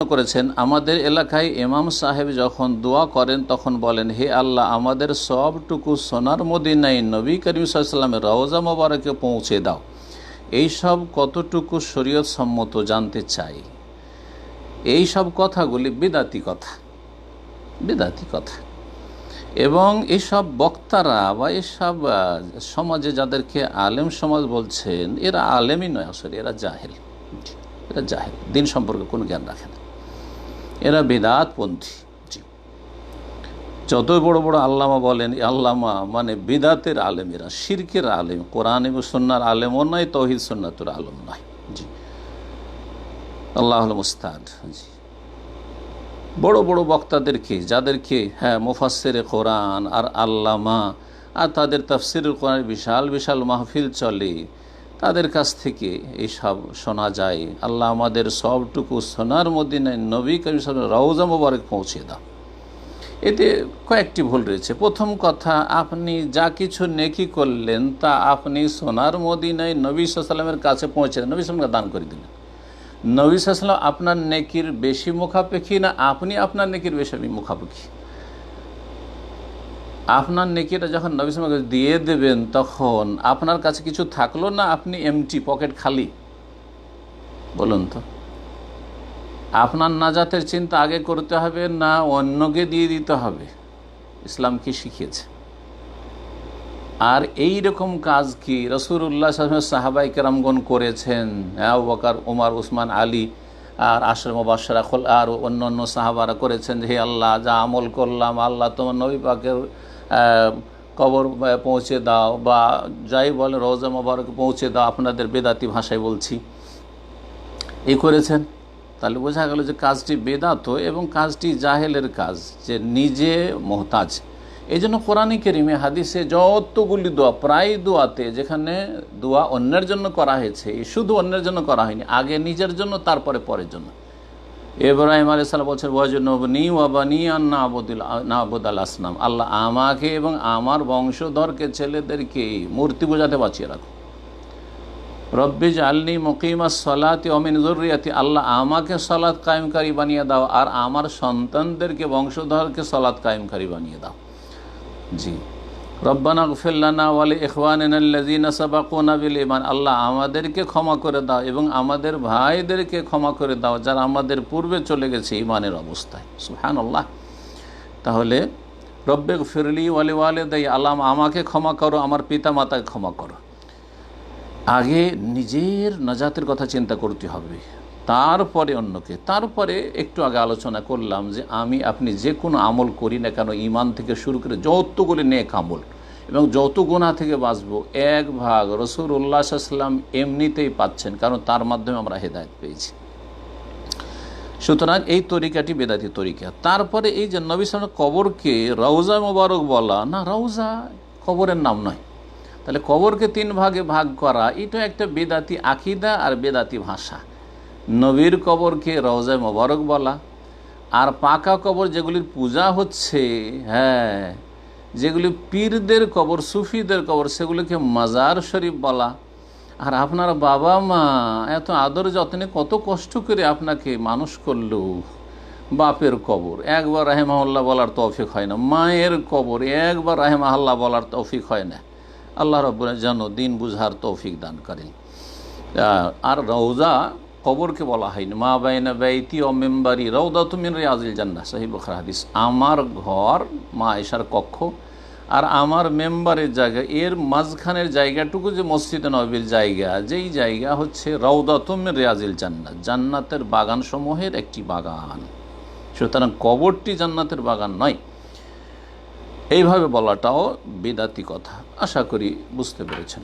করেছেন, আমাদের এলাকায় ইমাম সাহেব যখন দোয়া করেন, তখন বলেন, হে আল্লাহ, আমাদের সবটুকু সোনার মদিনায় নবী করিম রওজা মোবারকে পৌঁছে দাও। এই সব কতটুকু শরীয়ত সম্মত জানতে চাই? এই সব কথাগুলি বিদাতি কথা বিদাতি কথা। এবং এইসব বক্তারা বা এসব সমাজে যাদেরকে আলেম সমাজ বলছেন, এরা আলেমই নয় আসলে, এরা জাহেল। এরা জাহেল, দিন সম্পর্কে কোনো জ্ঞান রাখে না। এরা বেদাতপন্থী। যত বড় বড় আল্লামা বলেন আল্লামা মানে বেদাতের আলেম এরা শিরকের আলেম, কোরআন এবং সন্ন্যার আলেমও নয় তহিদ সন্ন্যাতুর আলম নয়। জি। আল্লাহ মুস্তাদ জি। বড় বড় বক্তাদেরকে, যাদেরকে হ্যাঁ মুফাসের কোরআন আর আল্লামা আর তাদের তাফসিরুল কোরআনের বিশাল বিশাল মাহফিল চলে তাদের কাছ থেকে এইসব শোনা যায়। আল্লাহ আমাদের সবটুকু সোনার মদিনায় নবী আলাইহি রওজা মোবারক পৌঁছে দাও। এতে কয়েকটি ভুল রয়েছে। প্রথম কথা, আপনি যা কিছু নেকি করলেন তা আপনি সোনার মদিনায় নবী সাল্লামের কাছে পৌঁছে দেন। নবী সাল্লামকে দান করে দিলেন। নবী সাল্লাম আপনার নেকির বেশি মুখাপেক্ষী না আপনি আপনার নেকির বেশি মুখাপেক্ষী? আপনার নেকিটা যখন নবী সাল্লামকে দিয়ে দেবেন তখন আপনার কাছে কিছু থাকল না? আপনি এমটি পকেট খালি? বলুন তো। আপনার নাজাতের চিন্তা আগে করতে হবে না অন্যকে দিয়ে দিতে হবে? ইসলাম কি শিখিয়েছে? আর এই রকম কাজ কি রসুল্লাহ সাহাবাই কেরামগণ করেছেন? হ্যাঁ উমার, উসমান, আলী, আর আশ্রম বাসারা খোল, আর অন্য অন্য সাহাবারা করেছেন যে, হে আল্লাহ, যা আমল করলাম, আল্লাহ তোমার নবী পাকের কবর পৌঁছে দাও বা যাই বলে রোজা মোবারক পৌঁছে দাও, আপনাদের বেদাতি ভাষায় বলছি। এই করেছেন? তাহলে বোঝা গেল যে কাজটি বেদাত এবং কাজটি জাহেলের কাজ, যে নিজে মোহতাজ। এই জন্য কোরআন কেরিমে হাদিসে যতগুলি দোয়া, প্রায় দোয়াতে যেখানে দোয়া অন্যের জন্য করা হয়েছে শুধু অন্যের জন্য করা হয়নি, আগে নিজের জন্য, তারপরে পরের জন্য। এব্রাহিম আলি সাল্লাম বলছেন ওয়াজনী ওয়াবানি আর না আবুদুল না আবুদ আসলাম আল্লাহ আমাকে এবং আমার বংশধরকে ছেলেদেরকে মূর্তি বোঝাতে বাঁচিয়ে রাখো। রব্বিজ আল্লি মকিমা সলাতি অমিন জরুরিয়াতি আল্লাহ আমাকে সলাৎ কায়েমকারী বানিয়ে দাও আর আমার সন্তানদেরকে বংশধরকে সলাৎ কায়েমকারী বানিয়ে দাও। জি। রব্বানা গফিল্লানা ওয়ালি ইখওয়ানিনাল্লাযীনা সাবাকুনা বিল ঈমান। আল্লাহ আমাদেরকে ক্ষমা করে দাও এবং আমাদের ভাইদেরকে ক্ষমা করে দাও যারা আমাদের পূর্বে চলে গেছে ঈমানের অবস্থায়। সুহান আল্লাহ তাহলে রব্বে ফিরলি ওয়ালি ওয়ালিদাই, আল্লাহ আমাকে ক্ষমা করো, আমার পিতা মাতাকে ক্ষমা করো। আগে নিজের নাজাতের কথা চিন্তা করতে হবে। তারপরে অন্যকে। তারপরে একটু আগে আলোচনা করলাম যে আমি, আপনি যে কোনো আমল করি না কেন ইমান থেকে শুরু করে যতগুলি নেক আমল এবং যত গুণা থেকে বাঁচবো, এক ভাগ রসুল উল্লাহাম এমনিতেই পাচ্ছেন, কারণ তার মাধ্যমে আমরা হেদায়ত পেয়েছি। সুতরাং এই তরিকাটি বেদাতি তরিকা। তারপরে এই যে নবী সালামের কবরকে রওজা মোবারক বলা, না, রওজা কবরের নাম নয়। তাহলে কবরকে তিন ভাগে ভাগ করা, এটা একটা বেদাতি আকিদা আর বেদাতি ভাষা। নবীর কবরকে রওজায় মোবারক বলা। আর পাকা কবর যেগুলির পূজা হচ্ছে হ্যাঁ যেগুলি পীরদের কবর, সুফিদের কবর, সেগুলিকে মাজার শরীফ বলা। আর আপনার বাবা মা এত আদর যত্নে কত কষ্ট করে আপনাকে মানুষ করল। বাপের কবর, একবার রাহেমাল্লাহ বলার তৌফিক হয় না। মায়ের কবর, একবার রাহেমাল্লাহ বলার তৌফিক হয় না। আল্লাহ রব যেন দিন বুঝার তৌফিক দান করেন। আর রৌজা কবরকে বলা হয়নি। মা বাইনা ব্যয়তি ও মেম্বারি রৌদা তুমিন রিয়াজিল জান্না সাহিব হাদিস। আমার ঘর, মা এসার কক্ষ আর আমার মেম্বারের জায়গা, এর মাঝখানের জায়গাটুকু যে মসজিদে নবীর জায়গা, যেই জায়গা হচ্ছে রৌদা তুমিন রিয়াজিল জান্নাত জান্নাতের বাগান সমূহের একটি বাগান। সুতরাং কবরটি জান্নাতের বাগান নয়। এইভাবে বলাটাও বেদাতি কথা। আশা করি বুঝতে পেরেছেন।